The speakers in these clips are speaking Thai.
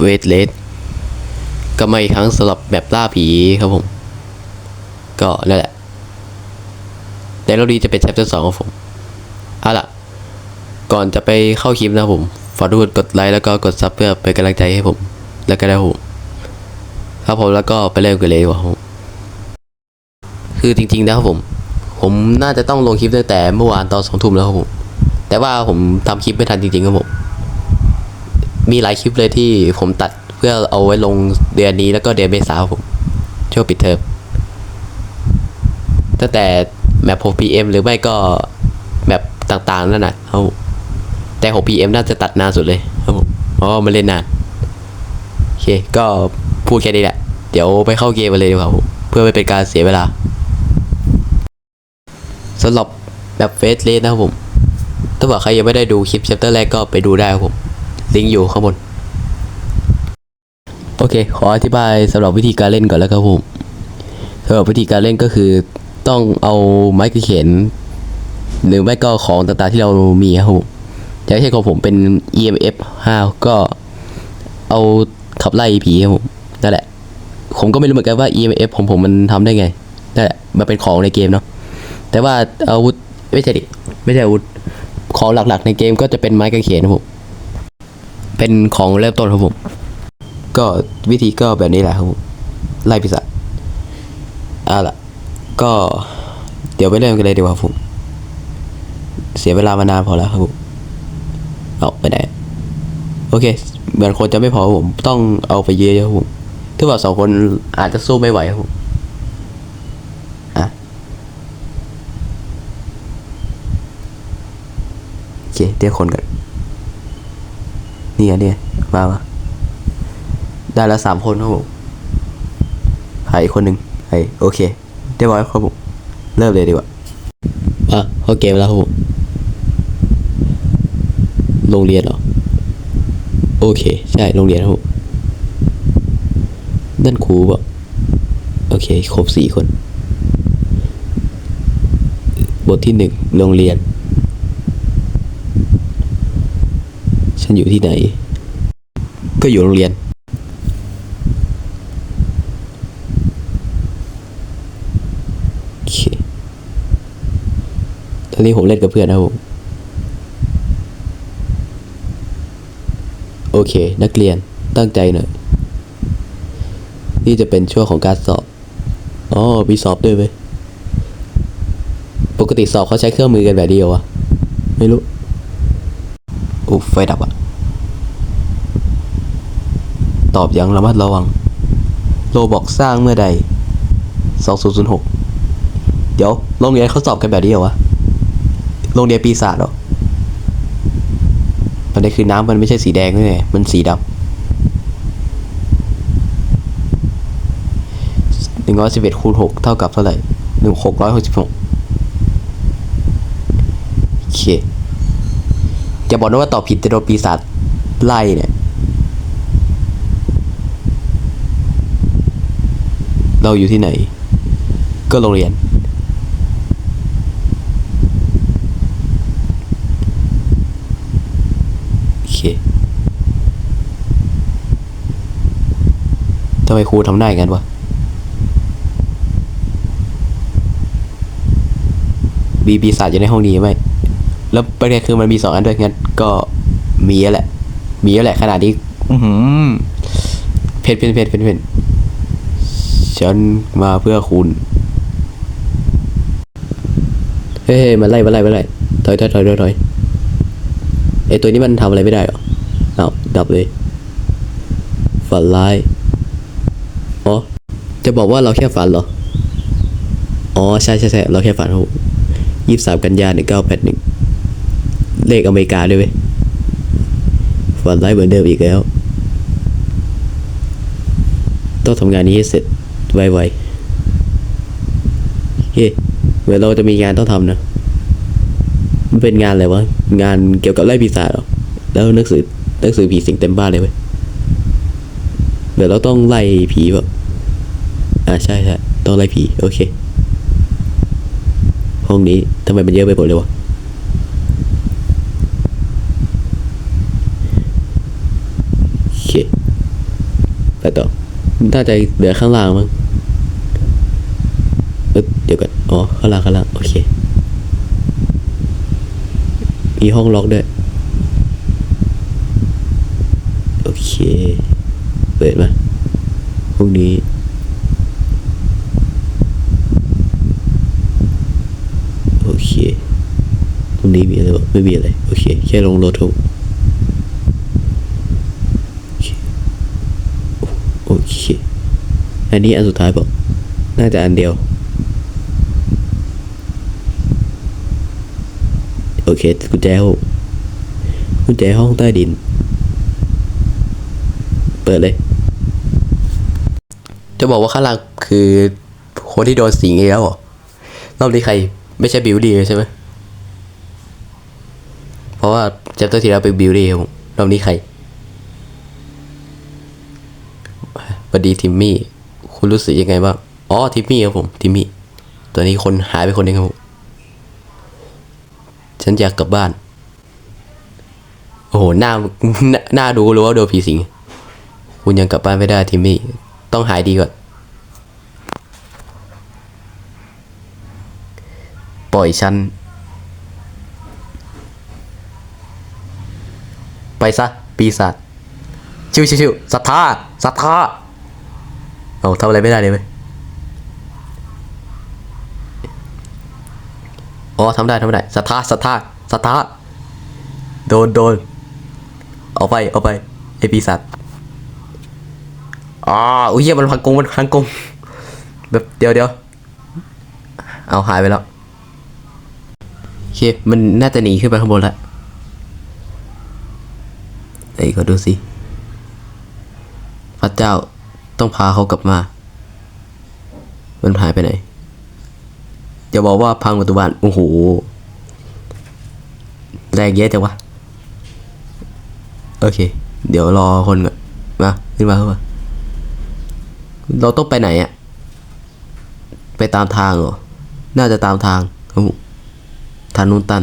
เวทเลสก็มาอีกครั้งสำหรับแบบล่าผีครับผม ก็นั่นแหละแต่เราดีจะเป็น chapter สองครับผมเอาล่ะ ก่อนจะไปเข้าคลิปนะผมฝากทุกคนกดไลค์แล้วก็กดซับเพื่อเป็นกำลังใจให้ผม แล้วก็ได้ผมครับผมแล้วก็ไปเริ่มกันเลยดีกว่าผมคือจริงๆนะครับผม ผมน่าจะต้องลงคลิปตั้งแต่เมื่อวานตอนสองทุ่มแล้วครับผม แต่ว่าผมทำคลิปไม่ทันจริงๆครับผม มีหลายคลิปเลยที่ผมตัดเพื่อเอาไว้ลงเดือนนี้แล้วก็เดือนเมษาผมช่วงปิดเทอมตั้งแต่แมป 6pm หรือไม่ก็แมปต่างๆนั่นน่ะเอาแต่ 6pm น่าจะตัดนานสุดเลยครับผมเพราะว่ามันเล่นนานโอเคก็พูดแค่นี้แหละ เดี๋ยวไปเข้าเกมกันเลยดีกว่าผมเพื่อไม่เป็นการเสียเวลาสำหรับแบบเฟสเลสนะครับผม ถ้าเกิดใครยังไม่ได้ดูคลิปเชปเตอร์แรกก็ไปดูได้ครับผม ลิงอยู่ข้างบน โอเค ขออธิบายสำหรับวิธีการเล่นก่อนแล้วครับผมสำหรับวิธีการเล่นก็คือต้องเอาไม้กางเขนหรือไม่ก็ของต่างๆที่เรามีครับผมอย่างเช่นของผมเป็น EMF 5 ก็เอาขับไล่ผีครับผมนั่นแหละ ผมก็ไม่รู้เหมือนกันว่า EMF ของผมมันทำได้ไงนั่นแหละมันเป็นของในเกมเนาะแต่ว่าอาวุธไม่ใช่ดิไม่ใช่อาวุธของหลักๆในเกมก็จะเป็นไม้กางเขนครับผม เป็นของเริ่มต้นครับผม ก็วิธีก็แบบนี้แหละครับผมไล่ปีศาจเอาล่ะ ก็เดี๋ยวไปเริ่มกันเลยดีกว่าครับผม เสียเวลามานานพอแล้วครับผมเอาไปไหนโอเค เหมือนคนจะไม่พอผม ต้องเอาไปเยอะๆครับผมถ้าว่าสองคนอาจจะสู้ไม่ไหวครับผมอะโอเคเรียกคนกัน นี่ไงนี่ไงมามาได้แล้วสามคนครับผมหายอีกคนหนึ่งไอ้โอเคเรียบร้อยครับผมเริ่มเลยดีกว่าอะเข้าเกมแล้วครับผมโรงเรียนเหรอ โอเค ใช่โรงเรียนครับผมนั่นครูเปล่โอเค ครบสี่คน บทที่หนึ่งโรงเรียน ฉันอยู่ที่ไหน ก็อยู่โรงเรียน โอเค ตอนนี้ผมเล่นกับเพื่อนนะครับผม โอเค นักเรียนตั้งใจหน่อย นี่จะเป็นช่วงของการสอบ อ๋อ มีสอบด้วยไหม ปกติสอบเขาใช้เครื่องมือกันแบบนี้เหรอะไม่รู้ โอ้ไฟดับอะ ตอบอย่างระมัดระวัง โลบอกสร้างเมื่อใด 2006 เดี๋ยวโรงเรียนเขาสอบกันแบบนี้เหรอวะ โรงเรียนปีศาจเหรอประเด็นคือน้ำมันไม่ใช่สีแดงด้วยไงมันสีดำหนึ่งร้อยสิบเอ็ดคูณหกเท่ากับเท่าไหร่หนึ่งหกร้อยหกสิบหกโอเค จะบอกนะว่าตอบผิดจะโดนปีศาจไล่เนี่ย เราอยู่ที่ไหน ก็โรงเรียน โอเคทำไมครูทำได้อย่างนั้นวะมีปีศาจอยู่ในห้องนี้ไหม แล้วประเด็นคือมันมีสองอันด้วยงั้นก็มีแล้วแหละ มีแล้วแหละขนาดนี้ อือหือเพนเพนเพนเพนเพน ฉันมาเพื่อคุณ เฮ้ยมาไล่มาไล่มาไล่ถอยถอยถอยถอยถอยไอตัวนี้มันทำอะไรไม่ได้หรอเอาดับเลย ฝันร้ายอ๋อจะบอกว่าเราแค่ฝันเหรอ อ๋อ ใช่ใช่ใช่เราแค่ฝันครับยี่สามกันยาหนึ่งเก้าแปดหนึ่งเลขอเมริกาด้วยเว้ยฝันร้ายเหมือนเดิมอีกแล้ว ต้องทำงานนี้ให้เสร็จ ไวๆเฮ้เหมือนเราจะมีงานต้องทำนะ มันเป็นงานอะไรวะ งานเกี่ยวกับไล่ปีศาจหรอ แล้วหนังสือหนังสือผีสิงเต็มบ้านเลยเว้ยเดี๋ยวเราต้องไล่ผีแบบอ่าใช่ใช่ต้องไล่ผี โอเค ห้องนี้ทำไมมันเยอะไปหมดเลยวะโอเคไปต่อน่าจะเหลือข้างล่างมั้ง เดี๋ยวก่อนอ๋อข้างล่างข้างล่างโอเค มีห้องล็อกด้วย โอเค เปิดมาพวกนี้โอเคตรงนี้มีอะไรบ้างไม่มีอะไร โอเค แค่ลงรถทุกโอเคโอเค อันนี้อันสุดท้ายบอก น่าจะอันเดียว โอเคกุญแจห้องกุญแจห้องใต้ดิน เปิดเลย จะบอกว่าข้างล่างคือคนที่โดนสิงอีแล้วเหรอรอบนี้ใคร ไม่ใช่บิวดี้ใช่ไหมเพราะว่าเจปเตอร์ที่แล้วเป็นบิวดี้ครับรอบนี้ใครสวัสดีทิมมี่ คุณรู้สึกยังไงบ้าง อ๋อ ทิมมี่ครับผม ทิมมี่ ตัวนี้คนหายไปคนนึงครับผม ฉันอยากกลับบ้าน โอ้โหหน้าหน้าดูรู้ว่าโดนผีสิง คุณยังกลับบ้านไม่ได้ทิมมี่ ต้องหายดีก่อน ปล่อยฉัน ไปซะ ปีศาจชิวชิวชิวศรัทธาศรัทธาเอาทำอะไรไม่ได้เลยไหม อ๋อทำได้ทำได้ศรัทธารัทธารัทธาโดนโดนเอาไปเอาไปไอปีศาจอ๋ออุ้ยเหี้ยมันพังกงมันพังกงแบบเดี๋ยวเดี๋ยวเอาหายไปแล้วโอเคมันน่าจะหนีขึ้นไปข้างบนแล้วไหนก็ดูสิ พระเจ้าต้องพาเขากลับมา มันหายไปไหน จะบอกว่าพังประตูบ้านโอ้โหแรงเยอะจังวะโอเค เดี๋ยวรอคนก่อนมาขึ้นมาขึ้นมาเราต้องไปไหนอะไปตามทางเหรอ น่าจะตามทางครับทางนู้นตัน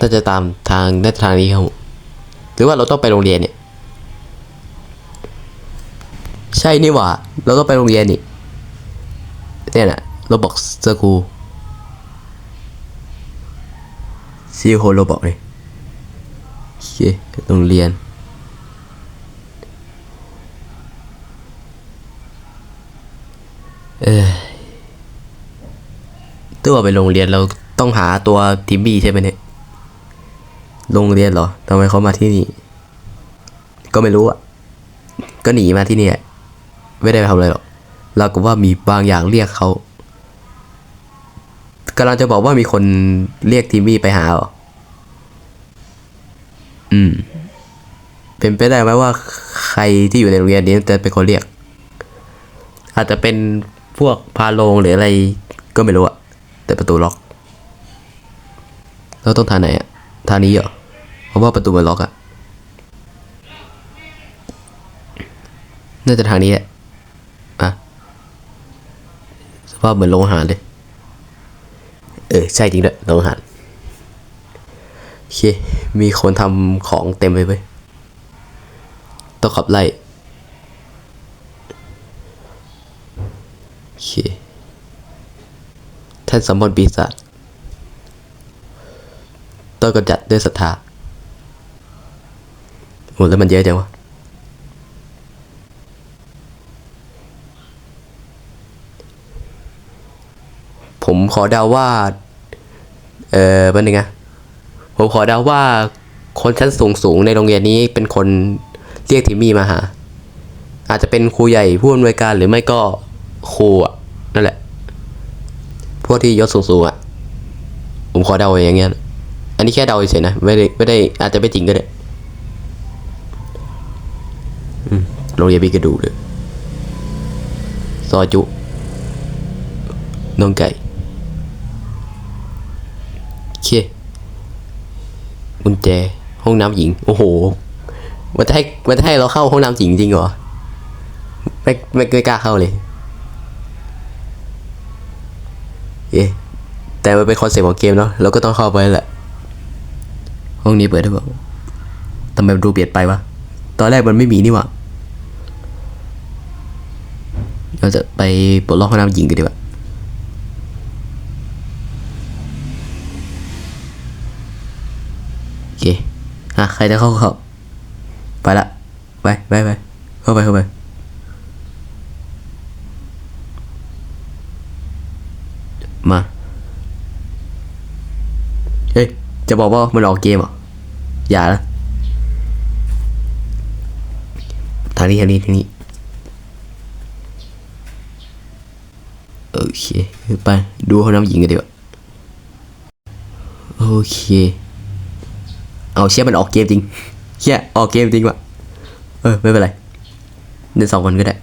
น่าจะตามทางน่าจะทางนี้ครับหรือว่าเราต้องไปโรงเรียนเนี่ย ใช่นี่หว่า เราต้องไปโรงเรียนนี่ เนี่ยนะเราบอกสกูซีโฮโรบอกเลยโอเคโรงเรียน เออตัวไปโรงเรียนเราต้องหาตัวทิมบี้ใช่ไหมเนี่ย โรงเรียนเหรอทำไมเขามาที่นี่ ก็ไม่รู้อะ ก็หนีมาที่นี่ไม่ได้ไปทำอะไรหรอก เราก็ว่ามีบางอย่างเรียกเขากำลังจะบอกว่ามีคนเรียกทีมมี่ไปหาหรอ อืม เป็นไปได้ไหมว่าใครที่อยู่ในโรงเรียนนี้จะเป็นคนเรียก อาจจะเป็นพวกพาโลงหรืออะไรก็ไม่รู้อะแต่ประตูล็อก เราต้องทางไหนอะทางนี้เหรอ เพราะว่าประตูมันล็อกอะน่าจะทางนี้แหละอะ ส ภาพเหมือนโรงอาหารเลย เออ ใช่จริงด้วยโรงอาหารโอเค มีคนทำของเต็มไปเว้ยต้องขับไล่โอเคท่านสมบนปีศาจต้องกำจัดด้วยศรัทธาโหแล้วมันเยอะจังวะ ผมขอเดาว่า เออเป็นยังไงผมขอเดาว่าคนชั้นสูงสูงในโรงเรียนนี้เป็นคนเรียกทิมมี่มาหา อาจจะเป็นครูใหญ่ผู้อำนวยการหรือไม่ก็ครูอะนั่นแหละ พวกที่ยศสูงสูงอะ ผมขอเดาอย่างเงี้ย อันนี้แค่เดาเฉยนะ ไม่ได้ไม่ได้อาจจะไม่จริงก็ได้โรงเรียนมีกระดูเลยซอจุ น้องไก่โอเค กุญแจ ห้องน้ำหญิง โอ้โห มันจะให้มันจะให้เราเข้าห้องน้ำหญิงจริงเหรอ ไม่ไม่ไม่กล้าเข้าเลยเอ๊แต่มันเป็นคอนเซ็ปต์ของเกมเนาะ เราก็ต้องเข้าไปแหละ ห้องนี้เปิดได้ปล่าทำไมมันดูเปลี่ยนไปวะ ตอนแรกมันไม่มีนี่หว่าเราจะไปปลดล็อกห้องน้ำหญิงกันดีกว่า โอเค อะใครจะเข้าเข้าไปละไปไปไปเข้าไปเข้าไปมาเฮ้ยจะบอกว่ามันออกเกมเหรออย่านะทางนี้ทางนี้ทางนี้โอเคไปดูห้องน้ำหญิงกันดีกว่าโอเค เอาเชี่ยมันออกเกมจริงเชี่ยออกเกมจริงว่ะเออไม่เป็นไรเดินสองคนก็ได้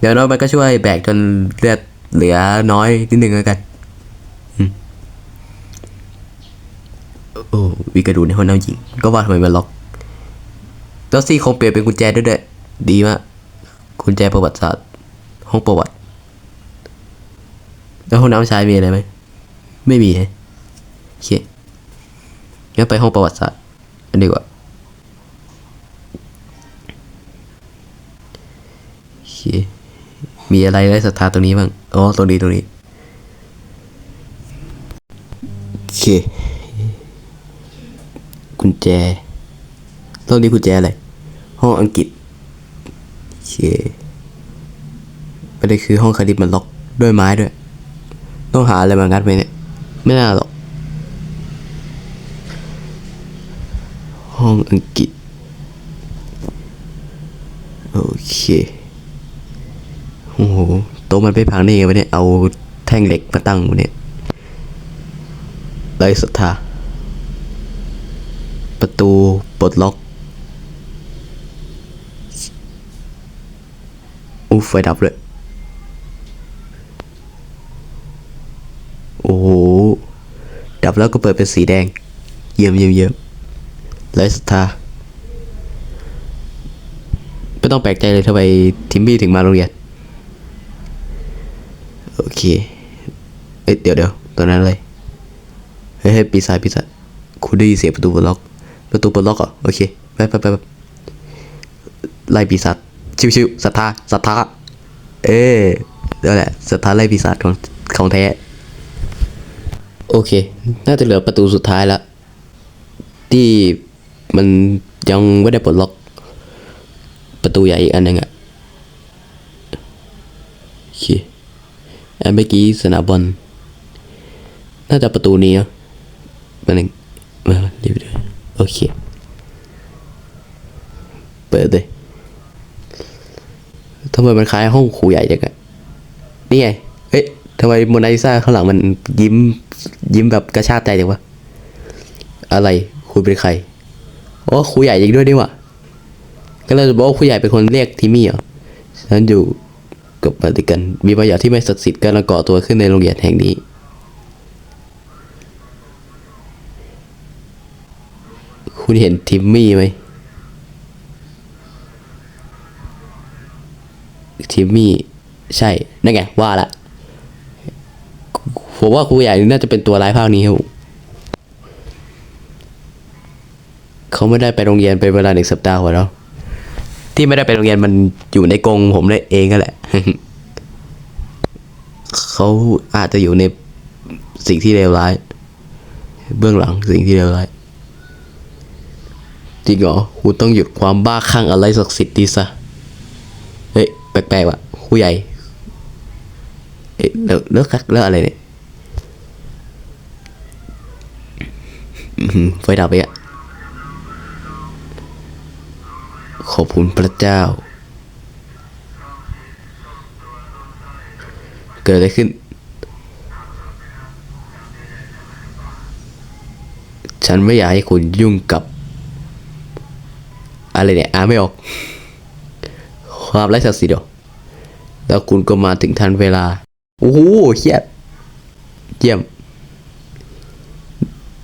เดี๋ยวน้อยมันก็ช่วยแบกจนเลือดเหลือน้อยนิดนึงแล้วกันอืมโอ้วิกระดูในห้องน้ำหญิง ก็ว่าทำไมมันล็อกแล้วซี่คงเปลี่ยนเป็นกุญแจด้วยด้วยดีมากกุญแจประวัติศาสตร์ ห้องประวัติ แล้วห้องน้ำชายมีอะไรไหม ไม่มีฮะโอเค งั้นไปห้องประวัติศาสตร์กันดีกว่าโอเคมีอะไรไร้ศรัทธาตรงนี้บ้าง อ๋อ ตรงนี้ตรงนี้โอเคกุญแจตรงนี้กุญแจอะไร ห้องอังกฤษโอเคประเด็นคือห้องคดีมันล็อกด้วยไม้ด้วย ต้องหาอะไรมางัดไหมเนี่ย ไม่น่าหรอก ห้องอังกฤษ โอเคโอ้โหโต๊ะมันไปพังได้ไงวะเนี่ย เอาแท่งเหล็กมาตั้งวะเนี่ยไรศรัทธา ประตูปลดล็อกอู้ไฟดับเลยโอ้โห ดับแล้วก็เปิดเป็นสีแดง เยี่ยมเยี่ยมเยี่ยม ไรศรัทธาไม่ต้องแปลกใจเลยทำไมทิมมี่ถึงมาโรงเรียน โอเค เอ้ยเดี๋ยวเดี๋ยวตัวนั้นเลย เฮ้ยปีศาจปีศาจคุณได้ยินเสียงประตูปลดล็อก ประตูปลดล็อกเหรอโอเค ไปไปไปไล่ปีศาจชิวชิวๆศรัทธาศรัทธา เอ๊ะนั่นแหละศรัทธาไล่ปีศาจของของแท้ โอเค น่าจะเหลือประตูสุดท้ายละที่ มันยังไม่ได้ปลดล็อก ประตูใหญ่อีกอันหนึ่งอะโอเคอันเมื่อกี้สนามบอลน่าจะประตูนี้เนะมาหนึ่งมาเรียบร้อยโอเค เปิดเลยทำไมมันคล้ายห้องครูใหญ่จังอะนี่ไง เอ๊ะทำไมโมนาลิซาข้างหลังมันยิ้ม ยิ้มแบบกระชากใจจังวะ อะไรครูเป็นใคร โอ๋อครูใหญ่จริงด้วยดิว่ะก็เลยจะบอกว่าครูใหญ่เป็นคนเรียกทิมี่เหรอฉันอยู่กับปฏิกันมีบางอย่างที่ไม่ศักดิ์สิทธิ์กำลังก่อตัวขึ้นในโรงเรียนแห่งนี้ คุณเห็นทิมมี่ไหมทิมมี่ใช่นั่นไงว่าละผมว่าครูใหญ่นี่น่าจะเป็นตัวร้ายภาคนี้ครับผม เขาไม่ได้ไปโรงเรียนเป็นเวลาหนึ่งสัปดาห์หัวแล้ว ที่ไม่ได้ไปโรงเรียนมันอยู่ในกรงผมเลยเองก็แหละ เขาอาจจะอยู่ในสิ่งที่เลวร้าย เบื้องหลังสิ่งที่เลวร้าย จริงเหรอคุณต้องหยุดความบ้าคลั่งอะไรศักดิ์สิทธิ์ดีซะ เฮ้ยแปลกๆว่ะคูใหญ่เอ๊ะเลิกเลิกคักเลิกอะไรเนี่ยไฟดับไปอะ ขอบคุณพระเจ้า เกิดอะไรขึ้น ฉันไม่อยากให้คุณยุ่งกับ อะไรเนี่ยอ่านไม่ออก ความไร้ศักดิ์ศรีเหรอแล้วคุณก็มาถึงทันเวลา โอ้โหเฮียเยี่ยม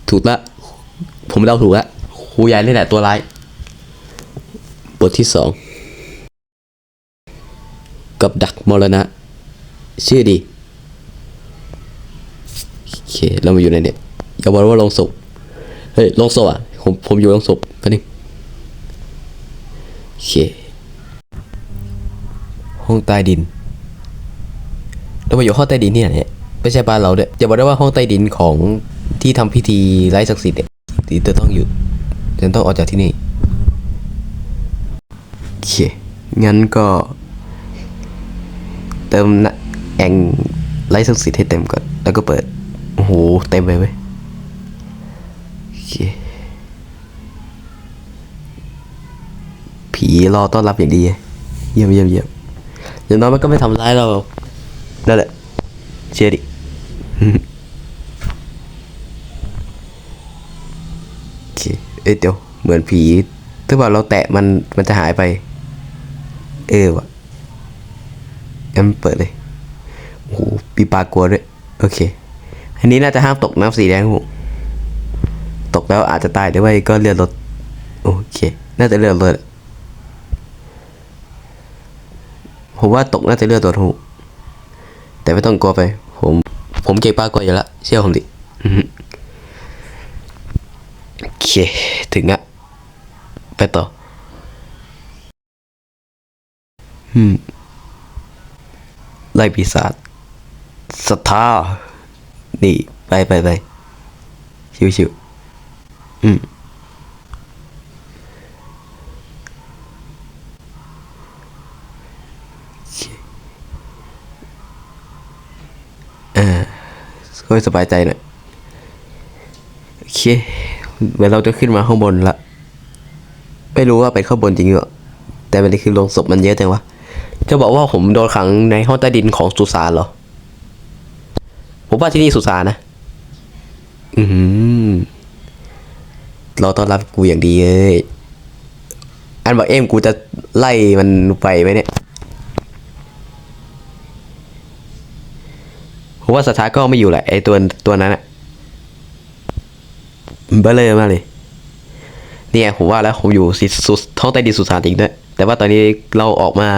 ถูกละ ผมเดาถูกละครูใหญ่นี่แหละตัวร้าย บทที่สองกับดักมรณะ ชื่อดี โอเค เรามาอยู่ในเนี่ยอย่าบอกว่าลงศพเฮ้ยลงศพอะ ผมผมอยู่ลงศพแป๊บนึงเค ห้องใต้ดิน เรามาอยู่ห้องใต้ดินเนี่ยเนี่ยไม่ใช่บ้านเราด้วยอย่าบอกได้ว่าห้องใต้ดินของที่ทำพิธีไร้ศักดิ์สิทธิ์เนี่ยจะต้องอยู่จะต้องออกจากที่นี่ เค งั้นก็ เติมนะแองไร้สิทธิ์ให้เต็มก่อน แล้วก็เปิด โอ้โห เต็มไปเว้ยโอเคผีรอต้อนรับอย่างดี เยี่ยมเยี่ยมเยี่ยมอย่างน้อยมันก็ไม่ทำร้ายเราหรอกนั่นแหละ เชื่อดิโอเคเอ้ยเดี๋ยว เหมือนผีถ้าว่าเราแตะมันมันจะหายไป เออวะงั้นเปิดเลยโอ้โหปีปลากลัวด้วย โอเค อันนี้น่าจะห้ามตกน้ำสีแดงครับผมตกแล้วอาจจะตายหรือไม่ก็เลือดลด โอเค น่าจะเลือดลดผมว่าตกน่าจะเลือดตัวถูแต่ไม่ต้องกลัวไป ผม ผมเก่งปลากลัวอยู่ล้วเชื่อผมดิโอเค ถึงอะไปต่อ ไล่ปีศาจศรัทธา นี่ ไปไปไปชิวชิวอืมก็สบายใจหน่อย โอเคเหมือนเราจะขึ้นมาข้างบนละ ไม่รู้ว่าเป็นข้างบนจริงเหรอ แต่มันคือโรงศพมันเยอะจังวะ จะบอกว่าผมโดนขังในห้องใต้ดินของสุสานเหรอ ผมว่าที่นี่สุสานนะ อือหือเราต้อนรับกูอย่างดีเลยอันบอกเอ็มกูจะไล่มันไปไหมเนี่ยผมว่าสถาก็ไม่อยู่แหละไอตัวตัวนั้นอะเบลเลยมากเลย เนี่ยผมว่าแล้วผมอยู่สิสุดท้องใต้ดินสุสานจริงด้วย แต่ว่าตอนนี้เราออกมา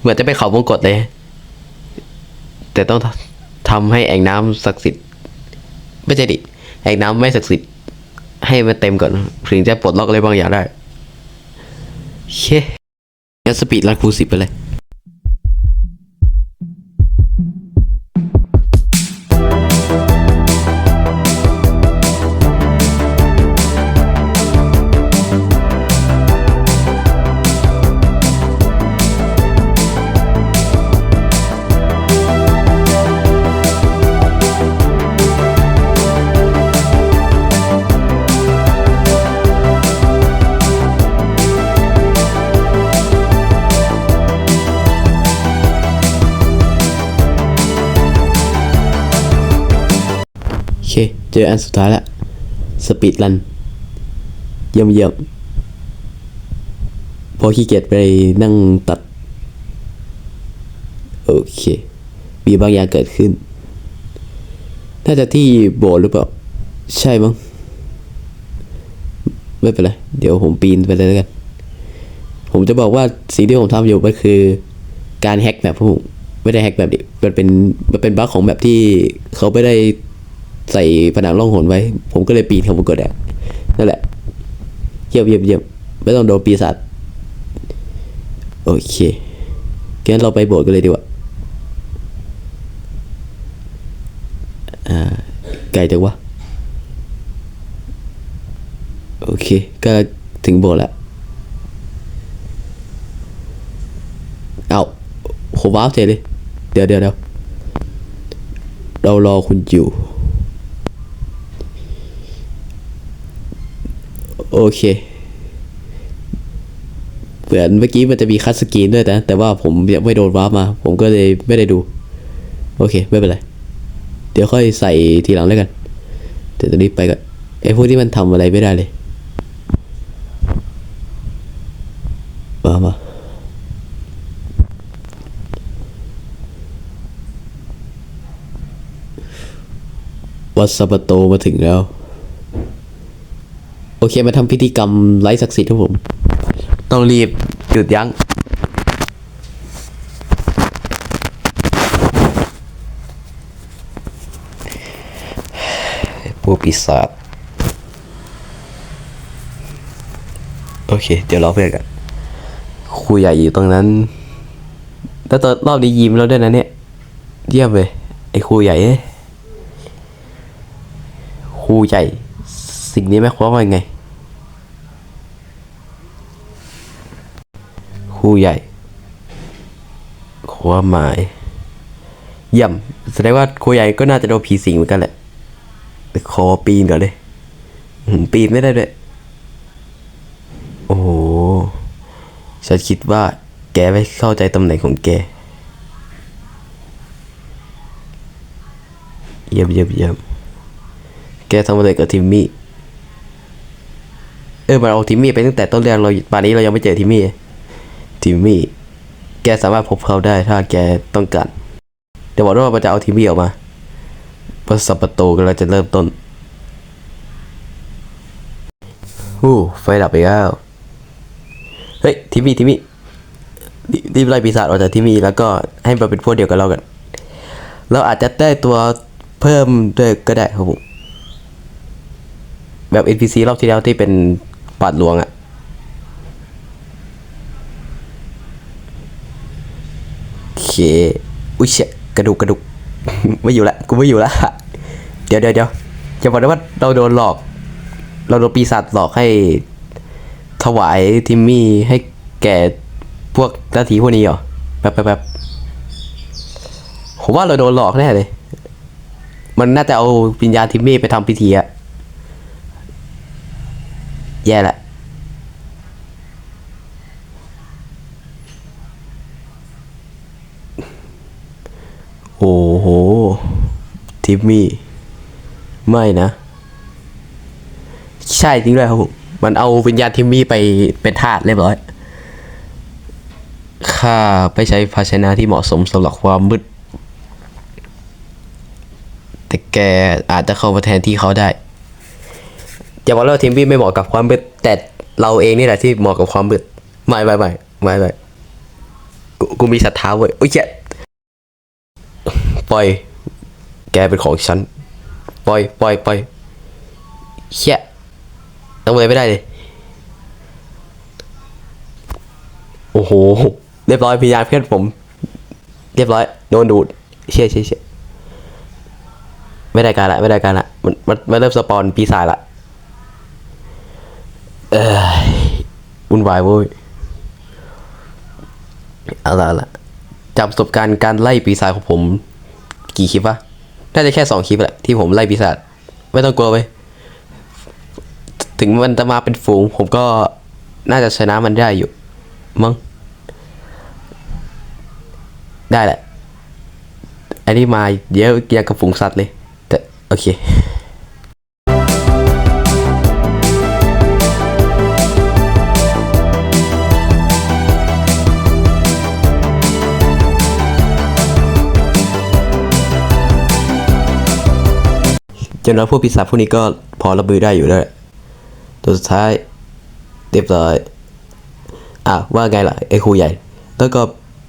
เหมือนจะเป็นเขาวงกฏเลย แต่ต้องทำให้แอ่งน้ำศักดิ์สิทธิ์ไม่ใช่ดิแอ่งน้ำไม่ศักดิ์สิทธิ์ให้มันเต็มก่อนถึงจะปลดล็อกอะไรบางอย่างได้โอเคงั้นสปีดลัดคูสิบไปเลย ออันสุดท้ายแล้วสปีดรันเยี่ยมเยี่ยมพอขี้เกียจไปนั่งตัด โอเค มีบางอย่างเกิดขึ้น น่าจะที่โบสถ์หรือเปล่า ใช่มั้ง ไม่เป็นไร เดี๋ยวผมปีนไปเลยแล้วกัน ผมจะบอกว่าสิ่งที่ผมทำอยู่มันคือ การแฮกแบบพวกผมไม่ได้แฮกแบบดิมันเป็นมันเป็นบั๊กของแบบที่เขาไม่ได้ ใส่ผนังร่องหนไว้ ผมก็เลยปีนเข้าไปกดแอกนั่นแหละเยี่ยมเยี่ยมเยี่ยมไม่ต้องโดนปีศาจโอเคงั้นเราไปโบสถ์กันเลยดีกว่าอ่าไกลจังวะโอเค ก็ถึงโบสถ์แล้วเอาโหว้าวเฉยเลย เดี๋ยวเดี๋ยวเดี๋ยวเรารอคุณอยู่ โอเคเหมือนเมื่อกี้มันจะมีคัดสกรีนด้วยนะ แต่ว่าผมยังไม่โดนวาร์ปมา ผมก็เลยไม่ได้ดู โอเค ไม่เป็นไร เดี๋ยวค่อยใส่ทีหลังแล้วกันแต่ตอนนี้ไปก่อนไอ้พวกที่มันทำอะไรไม่ได้เลยมามาวัดสัปโตมาถึงแล้ว โอเคมาทำพิธีกรรมไร้ศักดิ์สิทธิ์ครับผม ต้องรีบหยุดยั้งพวกปีศาจโอเค เดี๋ยวรอเพื่อนกันครูใหญ่อยู่ตรงนั้น แล้วตอนรอบนี้ยิ้มแล้วด้วยนะเนี่ย เยี่ยมเลยไอ้ครูใหญ่เอ้ครูใหญ่ สิ่งนี้แม่ความว่าไงครูใหญ่ความหมายเยี่ยมแสดงว่าครูใหญ่ก็น่าจะโดนผีสิงเหมือนกันแหละขอปีนก่อนเลยปีนไม่ได้ด้วยโอ้โหฉันคิดว่า แกไม่เข้าใจตำแหน่งของแกเยี่ยมเยี่ยมเยี่ยมแกทำอะไรกับทิมมี่ เออมาเอาทิมมี่ไปตั้งแต่ต้นเรื่องเราป่านนี้เรายังไม่เจอทิมมี่ทิมมี่แกสามารถพบเขาได้ถ้าแกต้องการแต่บอกด้วยว่ามันจะเอาทิมมี่ออกมาพระสัปโตกำลังจะเริ่มต้นฮู้ไฟดับไปแล้วเฮ้ยทิมมี่ทิมมี่รีบไล่ปีศาจออกจากทิมมี่แล้วก็ให้มันเป็นพวกเดียวกับเรากัน เราอาจจะได้ตัวเพิ่มด้วยก็ได้ครับผมแบบ NPC รอบที่แล้วที่เป็น ปาดหลวงอะโอเค อุ้ยเชี่ยกระดูกกระดูก ไม่อยู่ละ กูไม่อยู่ละ เดี๋ยวเดี๋ยวเดี๋ยวจะบอกได้ว่าเราโดนหลอก เราโดนปีศาจหลอกให้ ถวายทิมมี่ให้แก่พวกนาทีพวกนี้เหรอ แป๊บแป๊บแป๊บผมว่าเราโดนหลอกแน่เลย มันน่าจะเอาวิญญาทิมมี่ไปทำพิธีอะ แย่ละโอ้โห ทิมมี่ ไม่นะ ใช่จริงด้วยครับผมมันเอาวิญญาณทิมมี่ไปเป็นทาสเรียบร้อยข้าไปใช้ภาชนะที่เหมาะสมสำหรับความมืด แต่แกอาจจะเข้ามาแทนที่เขาได้ อย่าบอกว่าทิมมี่ไม่เหมาะกับความมืดแต่เราเองนี่แหละที่เหมาะกับความมืดไม่ไม่ไม่ไม่ไม่กูกูมีศรัทธาเว้ยโอ้ยเจ๊ปล่อย แกเป็นของฉันปล่อยปล่อยปล่อยเชี่ทำอะไรไม่ได้เลยโอ้โหเรียบร้อยพิญญาเพื่อนผม เรียบร้อยโดนดูดเชี่ยเชี่ยเชี่ยไม่ได้การละไม่ได้การละมันมันมันเริ่มสปอนปีศาจละ เออวุ่นวายเว้ยเอาละละจากประสบการณ์การไล่ปีศาจของผม กี่คลิปวะน่าจะแค่สองคลิปแหละที่ผมไล่ปีศาจไม่ต้องกลัวไปถึงมันจะมาเป็นฝูง ผมก็น่าจะชนะมันได้อยู่มั้งได้แหละ อันนี้มาเยอะยังกับฝูงสัตว์เลย แต่ โอเค จนเราพวกปีศาจพวกนี้ก็พอรับมือได้อยู่ด้วยตัวสุดท้ายเรียบร้อยอะว่าไงล่ะไอ้ครูใหญ่ แล้วก็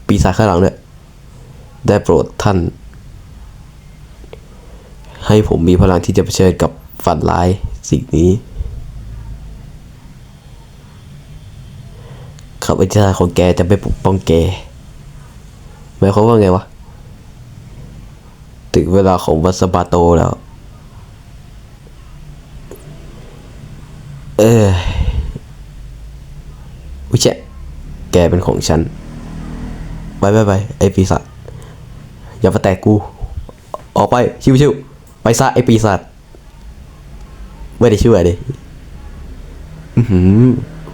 ปีศาจข้างหลังเนี่ยได้โปรดท่าน ให้ผมมีพลังที่จะเผชิญกับฝันร้ายสิ่งนี้ข้าพเจ้าของแกจะไม่ปกป้องแกหมายความว่าไงวะ ถึงเวลาของวัสบาโตแล้ว เออวิเชะแกเป็นของฉันไปไปไปไอปีศาจอย่ามาแตกกู ออกไป ชิวชิวไปซะไอปีศาจไม่ได้ช่วยดิอือหือ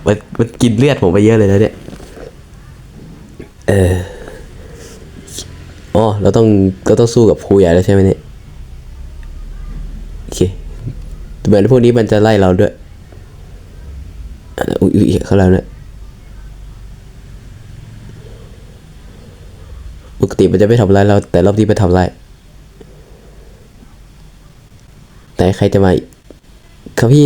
มันมันกินเลือดผมไปเยอะเลยนะเนี่ย เอออ๋อเราต้องเราต้องสู้กับครูใหญ่แล้วใช่ไหมเนี่ย โอเคเหมือนพวกนี้มันจะไล่เราด้วย อะอุ้ยอุ้ยเขาแล้วเนี่ยปกติมันจะไม่ทำร้ายเราแต่รอบนี้มันทำร้ายไหนใครจะมาครับพี่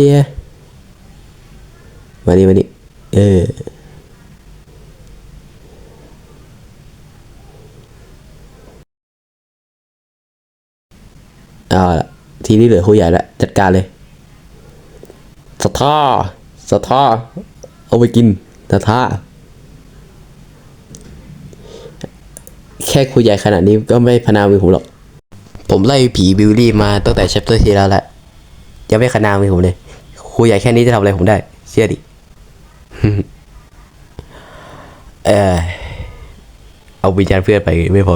มานี่มานี่เออเอาละทีนี้เหลือครูใหญ่ละจัดการเลยสะท้อ สะท้อเอาไปกินตาท้าแค่คุยใหญ่ขนาดนี้ก็ไม่พนามือผมหรอก ผมไล่ผีบิวลี่มาตั้งแต่แชปเตอร์ที่แล้วแหละยังไม่ขนามือผมเลยคุยใหญ่แค่นี้จะทำอะไรผมได้ เชื่อดิเออเอาวิญญาณเพื่อนไปไม่พอ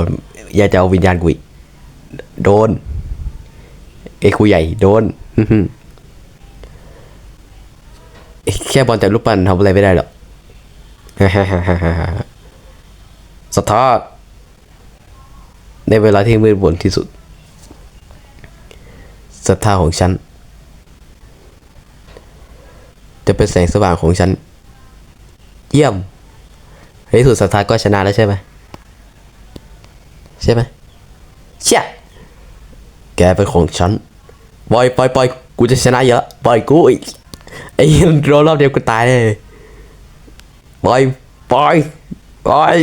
อยากจะเอาวิญญาณกูอีกโดนไอ้ครูใหญ่โดน แค่บอลจับลูกปั้นทำอะไรไม่ได้หรอกสะท้อนในเวลาที่มืดมนที่สุดศรัทธาของฉัน จะเป็นแสงสว่างของฉัน เยี่ยมในที่สุดศรัทธาก็ชนะแล้วใช่ไหมใช่ไหมเชี่ยแกเป็นของฉันปล่อยปล่อยปล่อยกูจะชนะเยอะปล่อยกูอีก ไอ้เหี้ยโดนรอบเดียวกูตายเลยปล่อยปล่อยปล่อย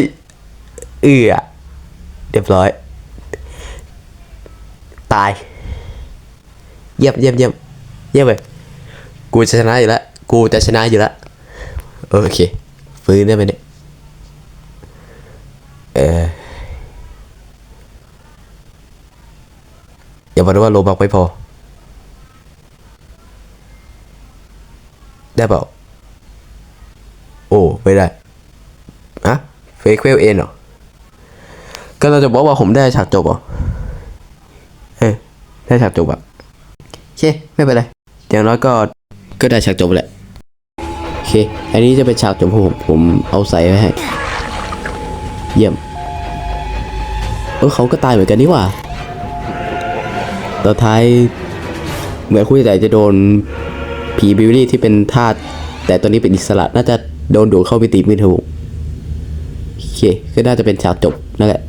เอือเรียบร้อย ตาย เยี่ยมเยี่ยมเยี่ยมเยี่ยมเลยกูจะชนะอยู่แล้วกูจะชนะอยู่แล้วโอเคฟื้นได้ไหมเนี่ยเอออย่าบอกนะว่าโลบักไม่พอ ได้เปล่า โอ้ ไม่ได้อะเฟกเวลเอ็นเหรอ ก็เราจะบอกว่าผมได้ฉากจบเหรอ เออได้ฉากจบอะโอเค ไม่เป็นไร อย่างน้อยก็ ก็ได้ฉากจบแหละ โอเค อันนี้จะเป็นฉากจบของผม ผมเอาใส่ไว้ให้ เยี่ยม เออเขาก็ตายเหมือนกันนี่หว่าตอนท้าย เหมือนคู่ใหญ่จะโดน ผีบิวลี่ที่เป็นทาสแต่ตอนนี้เป็นอิสระน่าจะโดนดูดเข้าไปตีมือเธอผมโอเคก็น่าจะเป็นฉากจบนั่นแหละ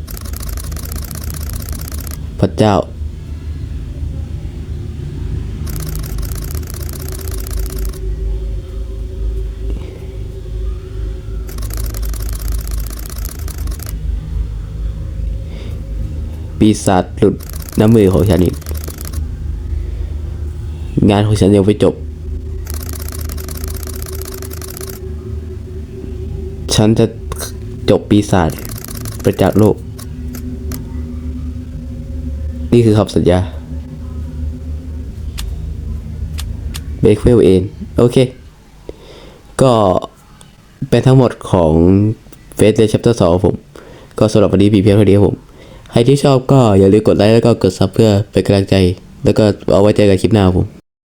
พระเจ้าปีศาจหลุดน้ำมือของฉันอีกงานของฉันยังไม่จบ ฉันจะจบปีศาจประจากโลก นี่คือคำสัญญาเบคเวลเองโอเค ก็เป็นทั้งหมดของเฟสเดย์ชัปเตอร์สองผม ก็สำหรับวันนี้พีเพียงเท่านี้ผม ใครที่ชอบก็อย่าลืมกดไลค์แล้วก็กดซับเพื่อเป็นกำลังใจ แล้วก็เอาไว้เจอกันคลิปหน้าผม